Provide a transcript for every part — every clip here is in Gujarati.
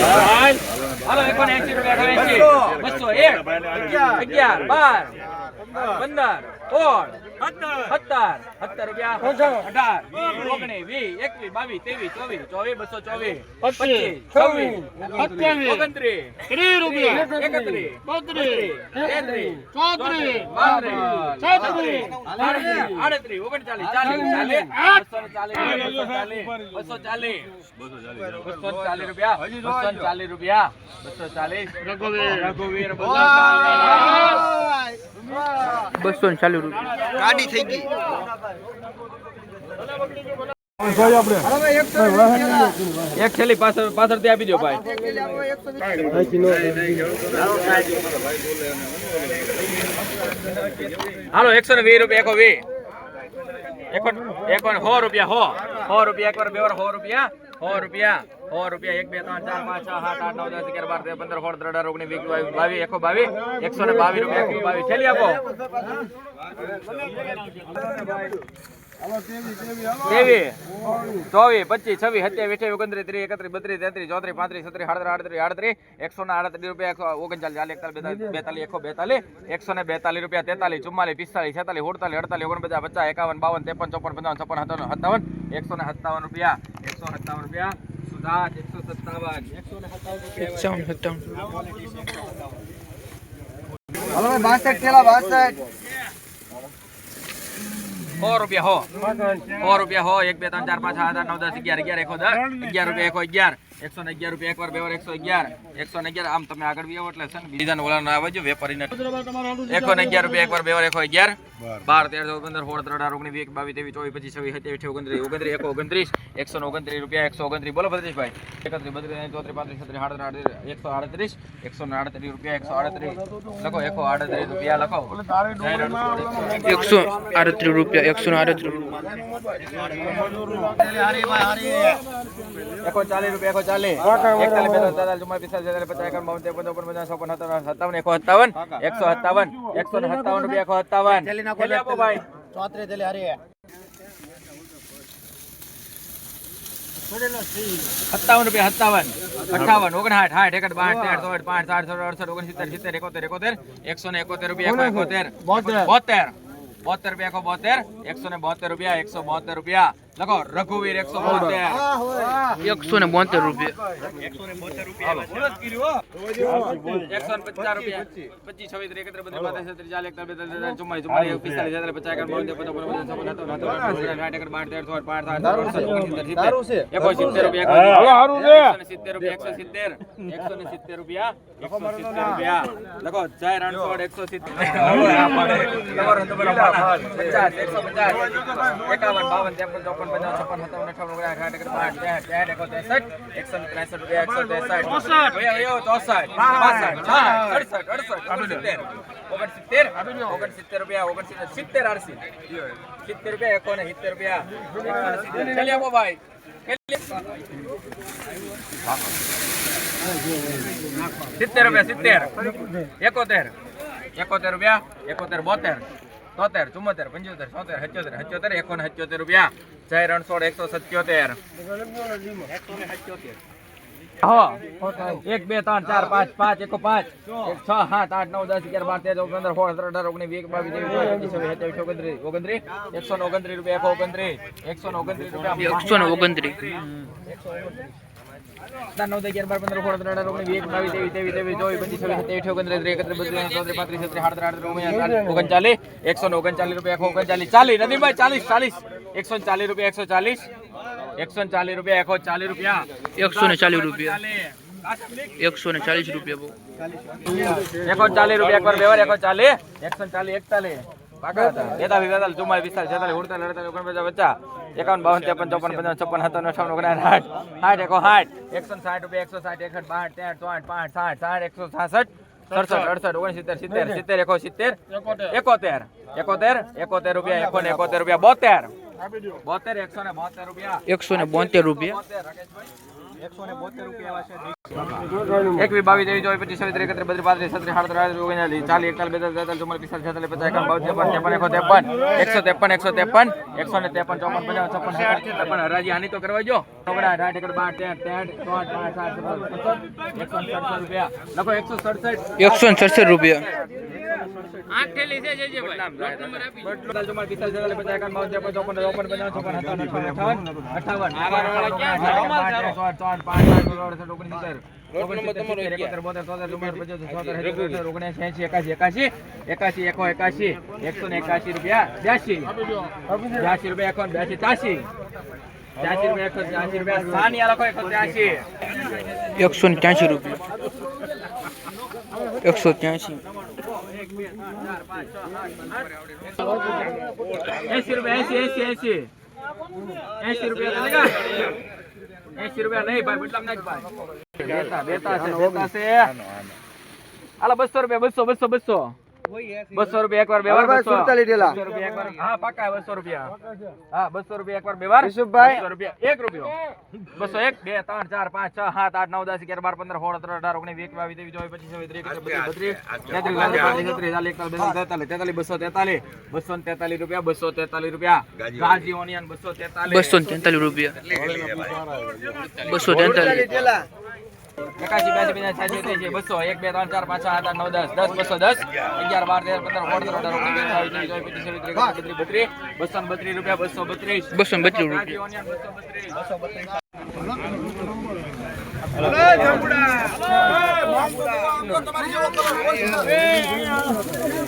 હાલો એકોને એસી રૂપિયા બસો એક અગિયાર બાર પંદર સોળ સત્તર. સત્તર. રૂપિયા. અઢાર. ઓગણીસ. વીસ એકવીસ બાવીસ ત્રેવીસ ચોવીસ ચોવીસ બસો ચોવીસ પચીસ છવ્વીસ ઓગણત્રીસ ત્રીસ રૂપિયા. એકત્રીસ બત્રીસ તેત્રીસ ચોત્રીસ છત્રીસ. આડત્રીસ આડત્રીસ ઓગણચાલીસ ચાલીસ ચાલીસ. બસો ચાલીસ બસો ચાલીસ. રૂપિયા. બસો ચાલીસ રૂપિયા. બસો ચાલીસ. રઘુવીર. બસો બસો ચાલીસ રૂપિયા. ગાડી થઈ ગઈ. એક થેલી પાછળ પાછળથી આપી દો ભાઈ. હાલો, એકસો ને વીસ રૂપિયા, એકો વી એકો એકો સો રૂપિયા હો સો રૂપિયા એકવાર બે વાર સો રૂપિયા સો રૂપિયા. સો રૂપિયા, એક, બે, ત્રણ, ચાર, પાંચ, છ, સાત, આઠ, નવ, દસ, અગિયાર, બાર, તેર, પંદર, સોળ, ત્રણ, અઢાર વીસ, બાવીસ બાવીસ એકો બાવીસ, એકસો ને બાવીસ રૂપિયા, એકસો બાવીસ. થેલી આપો. ત્રેવીસ ચોવીસ, પચીસ, છવ્વીસ, સત્યાવીસ, અઠ્યાવીસ, ઓગણત્રીસ, ત્રીસ, એકત્રીસ, બત્રીસ, તેત્રીસ, ચોત્રીસ, પાંત્રીસ, છત્રીસ આડત્રીસ એકસો ને આડત્રીસ રૂપિયા, એકસો ઓગણચાલીસ, ચાલીસ બેતાલીસ એકસો બેતાલીસ, એકસો ને બેતાલીસ રૂપિયા, તેતાલીસ, ચુમ્માલીસ, પિસ્તાલીસ, છેતાલીસ અડતાલી અડતાલીસ, ઓગણપચાસ, પચાસ, એકાવન, બાવન, ત્રેપન, ચોપન, પંચાવન, છપ્પન, સત્તાવન, એકસો ને સત્તાવન રૂપિયા, એકસો સત્તાવન રૂપિયા. સુધાર એકસો સત્તાવન. એકસો સત્તાવન. હાલો ભાઈ બાસઠ થેલા બાસઠ. સો રૂપિયા હો. સો રૂપિયા હો. એક બે ત્રણ ચાર પાંચ સાત આઠ નવ દસ અગિયાર. અગિયાર એકો દસ. અગિયાર રૂપિયા એકો અગિયાર. એકસો ને અગિયાર રૂપિયા એક વાર બે વાર એકસો અગિયાર. એકસો ને અગિયાર આમ તમે આગળ બી આવો એટલે છે ને બીજા ઓલા ના આવજો વેપારીને. એકો ને અગિયાર રૂપિયા એક વાર બે વાર એકો અગિયાર બાર તેર ચૌદ પંદર સોળ ત્રણ ઓગણીસ વીસ બાવીસ ત્રેવીસ ચોવીસ પચીસ છવ્વીસ સત્યાવીસ ઓગણત્રીસ ઓગણત્રીસ એકસો ઓગણત્રીસ એકસો ઓગણત્રીસ રૂપિયા એકસો ઓગણત્રીસ. બોલો ભદ્રેશભાઈ એકત્રીસ બત્રીસ ચોત્રીસ પાંત્રીસ છત્રીસ આડત્રીસ એકસો આડત્રીસ એકસો ને આડત્રીસ રૂપિયા એકસો આડત્રીસ. લખો એકસો આડત્રીસ રૂપિયા લખો. એકસો એકસો આડત્રીસ. રૂપિયા એકસો આડત્રીસ રૂપિયા. એકો ચાલીસ રૂપિયા એકો ચાલીસ એકતાલીસ બેતાલીસ તેતાલીસ ચુમ્માલીસ પિસ્તાલીસ છેતાલીસ પચાસ એકાવન બાવન ત્રેપન ચોપન પચાસ છપ્પન સત્તાવન સત્તાવન એકો સત્તાવન એકસો સત્તાવન એકસો ને સત્તાવન રૂપિયા એકો સત્તાવન. થેલી આપો ભાઈ. ચોત્રીસ થેલી હારી. સત્તાવન રૂપિયા સત્તાવન. અઠાવન ઓગણસાઠ સાઠ એકડ બાઠ તેર ચોસઠ પાંચ સાઠ સોળ અડસઠ ઓગણસિત્તેર સિત્તેર એકોતેર એકોતેર એકસો ને એકોતેર રૂપિયા એકો એકોતેર. બોતેર. બોતેર. રૂપિયા એકો બોતેર. એકસો ને બોતેર રૂપિયા એકસો બોતેર રૂપિયા. લખો રઘુવીર એકસો બોતેર એકસો ને બોતેર રૂપિયા એકસો ને પચાસ રૂપિયા પચીસ છવ્વીસ ત્રીસ એકત્રીસ બત્રીસ પાંત્રીસ છત્રીસ ચાલીસ એકતાલીસ બેતાલીસ ચુમ્માલીસ ચુમ્માલીસ પિસ્તાલીસ છેતાલીસ પચાસ ત્રેપન ચોપન પચાસ સત્તાવન અઠાવન ઓગણસિત્તેર સાઠ એકડ બાઠ તેર ચોસઠ પાંચ સાત આઠ સિત્તેર રૂપિયા એકસો સિત્તેર રૂપિયા એકસો સિત્તેર એકસો ને સિત્તેર રૂપિયા એકસો સિત્તેર રૂપિયા લખો જય રણછોડ એકસો સિત્તેર પચાસ એકસો પચાસ એકાવન બાવન ત્રેપન ચોપન પચાસ છપ્પન સત્તાવન અઠાવન ત્રેસઠ એકસો ત્રેસઠ રૂપિયા એકસો ત્રેસઠ ચોસઠ. પાસઠ છાસઠ અડસઠ ઓગણસિત્તેર. ઓગણસિત્તેર? ઓગણસિત્તેર રૂપિયા ઓગણસિત્તેર સિત્તેર આરસી. સિત્તેર રૂપિયા એકો સિત્તેર રૂપિયા. એકસો ને સિત્તેર. ચાલી આપો ભાઈ. સિત્તેર રૂપિયા સિત્તેર. એકોતેર. એકોતેર રૂપિયા એકોતેર બોતેર. તોતેર ચુમ્મોતેર પંચોતેર છોતેર સત્યોતેર સત્યોતેર એકોને સત્યોતેર રૂપિયા. જય રણછોડ એકસો સત્યોતેર. હો એક બે ત્રણ ચાર પાંચ પાંચ એકો પાંચ એક છ સાત આઠ નવ દસ અગિયાર બાર તેર પંદર સોળ સત્તર અઢાર ઓગણીસ વીસ બાવીસ ત્રેવીસ ચોવીસ ઓગણત્રીસ ઓગણત્રીસ એકસો ઓગણત્રીસ રૂપિયા એકસો ઓગણત્રીસ એકસો ઓગણત્રીસ રૂપિયા. એકસો ઓગણત્રીસ. નવ અગિયાર બાર પંદર સોળ સત્તર અઢાર ઓગણીસ વીસ બાવીસ ત્રેવીસ ત્રેવીસ ત્રેવીસ ચોવીસ પચીસ છવ્વીસ સત્યાવીસ ઓગણત્રીસ એકત્રીસ બત્રીસ ચોત્રીસ પાંત્રીસ છત્રીસ આડત્રીસ આડત્રીસ ઓગણચાલીસ ઓગણચાલીસ એકસો ને ઓગણચાલીસ રૂપિયા એકસો ઓગણચાલીસ ચાલીસ નદીભાઈ ચાલીસ ચાલીસ એકસો ને ચાલીસ રૂપિયા એકસો ચાલીસ એકસો ને ચાલીસ રૂપિયા એકસો ચાલીસ રૂપિયા. એકસો ને ચાલીસ રૂપિયા. એકસો ને ચાલીસ રૂપિયા એકસો ચાલીસ રૂપિયા એકવાર વ્યવહાર એકસો ચાલીસ એકસો ચાલીસ એકતાલીસ. બેતાલીસ બેતાલીસ ચુમ્માલીસ પિસ્તાલીસ છેતાલીસ ઉડતાલીસ અડતાલીસ ઓગણપચાસ પચાસ એકાવન બાવન ત્રેપન ચોપન પંચાવન છપ્પન સત્તાવન અઠાવન ઓગણસાઠ સાઠ. સાઠ એકો સાઠ. એકસો ને સાઠ રૂપિયા એકસો સાઠ એકસઠ બાઠ તેર ચોઆઠ પાંચ સાઠ સાઠ એકસો છાસઠ સડસઠ અડસઠ ઓગણસિત્તેર સિત્તેર સિત્તેર એકો સિત્તેર એકોતેર. એકોતેર એકોતેર રૂપિયા એકો ને એકોતેર રૂપિયા બોતેર. બોતેર એકસો ને બોતેર રૂપિયા. એકસો ને બોતેર રૂપિયા. બોતેર રાકેશભાઈ એકસો ને બોતેર રૂપિયા એવા છે. એકવી બાવીસ ત્રેવીસ ચોવીસ પચીસ છવ્વીસ ત્રીસ બત્રીસ પાંત્રીસ છત્રીસ સાડત્રીસ આડત્રીસ ઓગણચાલીસ ચાલીસ એકતાલીસ બેતાલીસ તેતાલીસ ચુમ્માલીસ પિસ્તાલીસ છેતાલીસ પચાસ એકાવન બાવન ત્રેપન ત્રેપન એકો ત્રેપન એકસો ત્રેપન એકસો ત્રેપન એકસો ને ત્રેપન ચોપન પચાસ સાઠ ત્રેપન હરાજી આની તો કરવા જો. ઓગણા અઢાર બાર તેર તેર ચોટ પાંચ સાત એકસો સડસઠ રૂપિયા. લખો એકસો સડસઠ. એકસો સડસઠ રૂપિયા. આઠ થેલી છે જય બદનામ નંબર આપી ચુમ્માલીસ પચાસ છોતેર સિત્તેર ઓગણએંસી એંસી એકાસી એકાસી એકાસી એકો એકાસી એકસો ને ત્યાસી રૂપિયા એકસો ત્યાસી એસી રૂપિયા એસી એસી એસી એસી રૂપિયા એસી રૂપિયા નહીં ભાઈ બદલામ નાખ ભાઈ. બેતા બેતા છે બેતા છે. હાલો બસો રૂપિયા બસો બસો બસો. બસો રૂપિયા એકવાર બે વાર બસો. રૂપિયા હા પાકા બસો રૂપિયા. હા બસો રૂપિયા એકવાર બે વાર યુસુફભાઈ. બસો રૂપિયા. એક રૂપિયો. બસો એક બે ત્રણ ચાર પાંચ છ સાત આઠ નવ દસ અગિયાર બાર પંદર સોળ સત્તર અઢાર ઓગણીસ વીસ બાવીસ ત્રેવીસ ચોવીસ પચીસ છવ્વીસ ત્રીસ બત્રીસ તેત્રીસ તેતાલીસ તેતાલીસ બસો તેતાલીસ બસો ને તેતાલીસ રૂપિયા બસો તેતાલીસ રૂપિયા. ગાજી ઓનિયન બસો તેતાલીસ. બસો તેતાલીસ રૂપિયા. બસો તેતાલીસ. એકાશી બ્યાસી છ્યાસી ત્યાસી બસો એક બે ત્રણ ચાર પાંચ સાત આઠ નવ દસ દસ બસો દસ અગિયાર બાર તેર પંદર સત્તર અઢાર ઓગણીસ બાવીસ ત્રેવીસ ચોવીસ પચીસ ત્રીસ બત્રીસ બત્રીસ બસો બત્રીસ રૂપિયા બસો બત્રીસ. બસો બત્રીસ રૂપિયા. બસો બત્રીસ. બસો બત્રીસ.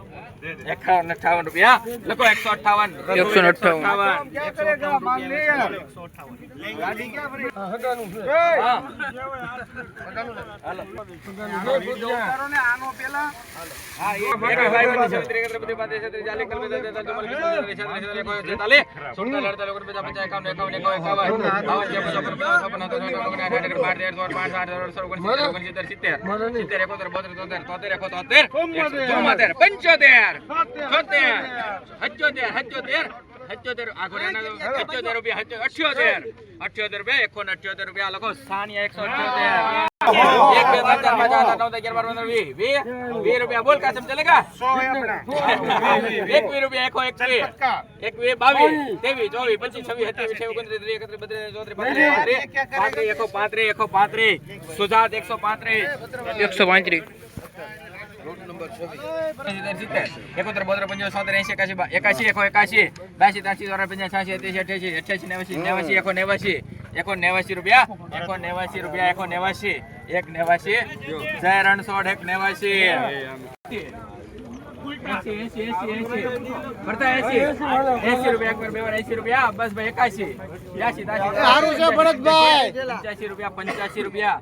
એકાવન અઠાવન રૂપિયા લખો એકસો અઠાવન એકસો અઠાવન, ઓગણસાઠ, સિત્તેર, એકસો છોતેર, હચોતેર, હચોતેર, હચોતેર, આ ઘોડાના તો હચોતેર રૂપિયા, અઠ્યોતેર, અઠ્યોતેર રૂપિયા, એકો ને અઠ્યોતેર રૂપિયા લખો સાનિયા એકસો અઠ્યોતેર. એક બે ત્રણ ચાર પાંચ આઠ નવ દસ અગિયાર બાર પંદર વીસ વીસ વીસ રૂપિયા. બોલ કાસમ ચલેગા એકવીસ રૂપિયા એકો એકવીસ. એકવીસ બાવીસ ત્રેવીસ ચોવીસ પચીસ છવ્વીસ સત્યાવીસ અઠ્યાવીસ ઓગણત્રીસ ત્રીસ એકત્રીસ બત્રીસ ચોત્રીસ પાંત્રીસ પાંત્રીસ એકો પાંત્રીસ એકો પાંત્રીસ સુજાત એકસો પાંત્રીસ. એકસો પાંત્રીસ. એકોતેર બોતેર સોતેર એસી એકાસી એકાશી એકો એકાશી બાસી ત્યાસી દ્વારા પંચાસ છ્યાસી સત્યાસી અઠ્યાસી અઠ્યાસી નેવાસી નેવાસી એકો નેવાસી એકો નેવાસી રૂપિયા એકો નેવાસી રૂપિયા એકો નેવાસી એક નેવાસી જય રણછોડ એક નેવાસી પંચ્યાસી રૂપિયા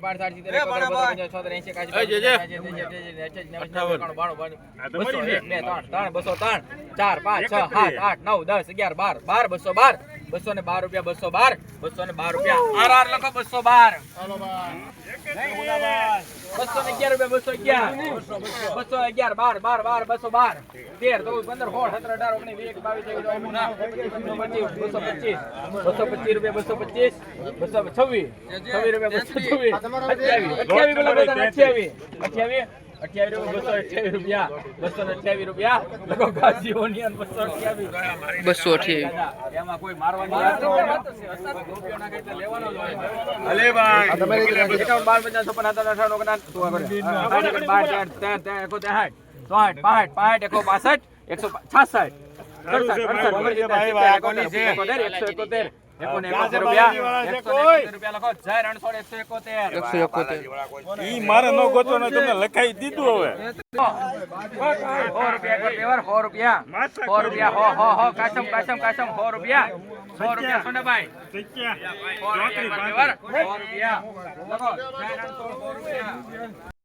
પંચાસી રૂપિયા પચાસ બસો, ત્રણ, ચાર, પાંચ, છ, સાત, આઠ, નવ, દસ, અગિયાર, બાર, બાર, બસો બાર, બસો ને બાર રૂપિયા, બસો બાર, બસો ને બાર રૂપિયા, આર આર લખો બસો બાર. બસો ને અગિયાર રૂપિયા, બસો અગિયાર. બસો અગિયાર, બાર, બાર, બાર, બસો બાર, તેર, ચૌદ, પંદર, સોળ, સત્તર, અઢાર, ઓગણીસ, વીસ, બાવીસ, બસો પચીસ, બસો પચીસ રૂપિયા, બસો પચીસ, બસો છવ્વીસ, છવ્વીસ રૂપિયા, બસો છવ્વીસ, અઠ્યાવીસ, અઠ્યાવીસ બોલો અઠ્યાવીસ, અઠ્યાવીસ, અઠ્યાવીસ બસો અઠ્યાવીસ રૂપિયા, બસો અઠ્યાવીસ રૂપિયા, લખો ગાજી ઓનિયન, બસો અઠ્યાવીસ. બસો અઠ્યાવીસ એમાં કોઈ મારવાની વાત ન હોય. રૂપિયો નાખે એટલે લેવાનો જ હોય. એકાવન, બાર, પચાસ છપ્પન, સત્તાવન, અઠાવન, એકડ, બાર, તેર, તેર, તેર, એકોતેર, સાઠ, ચોસઠ, પાંસઠ, પાંસઠ, એકો પાસઠ, એકસો છાસઠ, સડસઠ, અડસઠ, એકસો એકોતેર, મારે ન ગોતો ને તમને લખાઈ દીધું હવે. સો રૂપિયા સો રૂપિયા. હો હો હો કાસમ કાસમ કાસમ સો રૂપિયા. સો રૂપિયા સોનાભાઈ. સો રૂપિયા સો રૂપિયા.